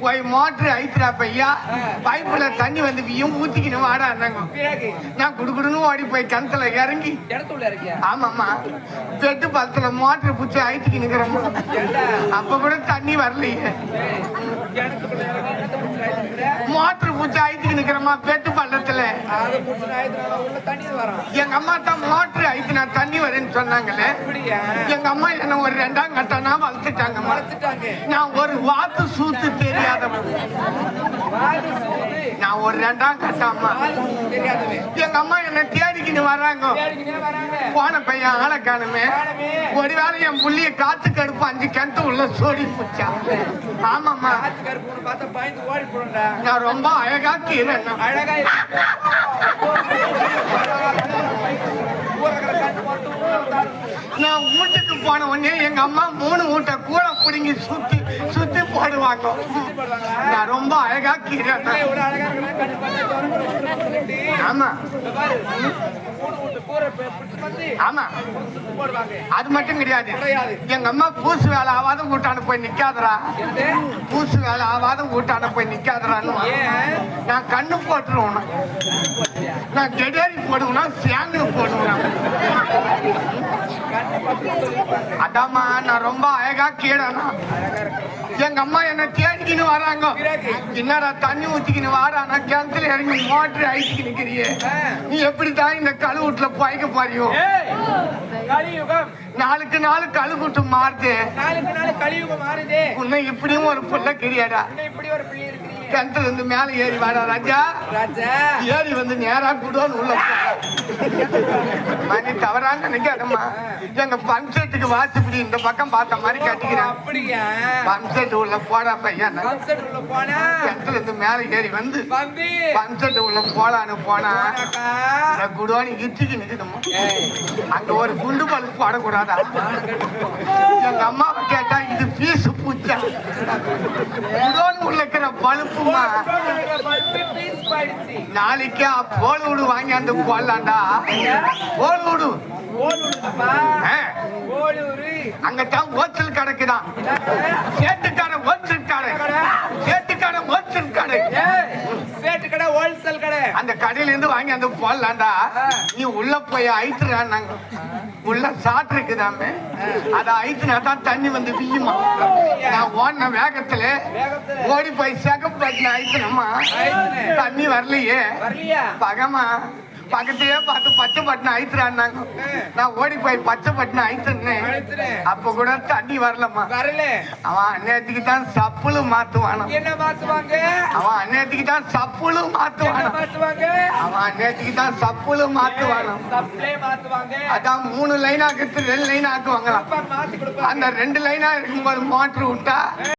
போய் மோட்டர் ஐத்துறா பையா பைப்புல தண்ணி வந்து வியும் ஊத்திக்கணும் பிறகு? நான் குடுகுடுன்னு ஓடி போய் கிணத்துல இறங்கி. ஆமாம்மா. பெட்டு பழத்துல மோட்டர் பிடிச்சி ஐத்துக்கு நிக்கிறோமா அப்ப கூட தண்ணி வரலையே? மோட்டர் பிடிச்சி ஐத்துக்கு நிக்கிறோமா பெட்டு வரும். எங்க அம்மா தான் மோட்டர் ஐத்துனா தண்ணி வரும்னு சொன்னாங்களே எங்க அம்மா என்ன ஒரு ரெண்டாம் கட்டனா வளர்த்துட்டாங்கம்மா. வளர்த்துட்டாங்க. நான் ஒரு வாத்து சூத்து நான் ஒரு ரெண்டாம் சூது தெரியாதவன் எங்க அம்மா என்ன தேடிக்கின்னு வர்றாங்க போன பையன் ஆளை காணுமே. ஒரு வேளை என் புள்ளிய காத்து கடுப்பு அஞ்சு கிணத்து உள்ள சோடி போச்சா. ஆமாம்மா. நான் ரொம்ப அழகா கீறேன். அழகா இருக்கு. ஊரகர காட்டு போட்டு ஊரை விட்டாரு. நான் வீட்டுக்கு போன உடனே எங்க அம்மா மூணு மூட்டை கூட பிடுங்கி சுத்தி சுத்தி போடுவாங்க? நான் ரொம்ப அழகா. ஆமா. கூரை ஆமா. போடுவாங்க. அது மட்டும் கிடையாது. எங்க அம்மா பூசு வேலை ஆவாத கூட்டான போய் என்னது? பூசு வேலை ஆவாத கூட்டான போய் நிக்காதடான்னு ஏன்? நான் கண்ணு போட்டுருவேன் நான் கெடேரி போடுவேனா சேங்கு போடுவேன். அதாம்மா நான் ரொம்ப அழகா கீழனா. எங்க அம்மா என்ன தேடிக்கின்னு வராங்க? என்னடா தண்ணி ஊத்திக்கின்னு வாடா நான் கிணத்துல இறங்கி மோட்டர் அழிச்சுக்கு நிக்கிறியே. நீ எப்படி தான் இந்த கழுவுட்டுல பாய்க்க பாரியோ நாளுக்கு நாள் கழுவுட்டு மாறுது நாளுக்கு நாள் கலியுகம் மாறுதே உன்னை இப்படியும் ஒரு புள்ள கிரியாடா இப்படி ஒரு பிள்ளை கிணத்துல இருந்து மேல ஏறி வாடா ராஜா. ராஜா. ஏறி வந்து நேரா குடோன்னு உள்ள மணி தவறா நினைக்காதம்மா. எங்க பம்செட்டுக்கு வாசப்படி இந்த பக்கம் பார்த்த மாதிரி கட்டிக்கிறேன். அப்படியா? பம்செட் உள்ள போடா பையன். உள்ள போனா? கிணத்துல இருந்து மேல ஏறி வந்து பம்செட் உள்ள போலான்னு போனா இந்த குடோனி இச்சுக்கு நிக்குதும்மா. ஏய், அங்க ஒரு குண்டு பல்பு போடக்கூடாதா? எங்க அம்மாவை கேட்டா இது பீஸ் போயிடுச்சு. நாளைக்கு போல் விடு வாங்கி அந்த போடலாம்டா. போல் விடு. அங்கதான் ஓச்சல் கடைக்குதான். சேட்டுக்கார ஓச்சல் கடை சேட்டுக்கார ஓச்சல் கடை ஏய், சேட்டு கடை ஹோல்சேல் கடை அந்த கடையில இருந்து வாங்கி அந்த போடலாம்டா. நீ உள்ள போய் ஐத்துறான்னாங்க உள்ள சாட்டு இருக்குதாமே அத ஐத்துனா தான் தண்ணி வந்து வியுமா? நான் ஓடின வேகத்துல. ஓடி போய் செகப் ஐத்துனம்மா. ஐத்துனேன். தண்ணி வரலையே. வரலையா? பகமா. பக்கத்தையே பார்த்து பச்சை பட்டினம் ஐத்துறான்னாங்க நான் ஓடி போய் பச்சை பட்டினம் அழுத்துனேன். அப்ப கூட தண்ணி வரலம்மா. வரல. அவன் அந்நேரத்துக்கு தான் சப்புளு மாத்துவானா என்ன மாத்துவாங்க? அவன் அந்நேரத்துக்கு தான் சப்புளு மாத்துவானா மாத்துவாங்க? அவன் அந்நேரத்துக்கு தான் சப்புளு மாத்துவானா சப்ளை மாத்துவாங்க. அதான் மூணு லைன் ஆக்குறது ரெண்டு லைன் ஆக்குவாங்களாம். அந்த ரெண்டு லைனா இருக்கும்போது மோட்டர் விட்டா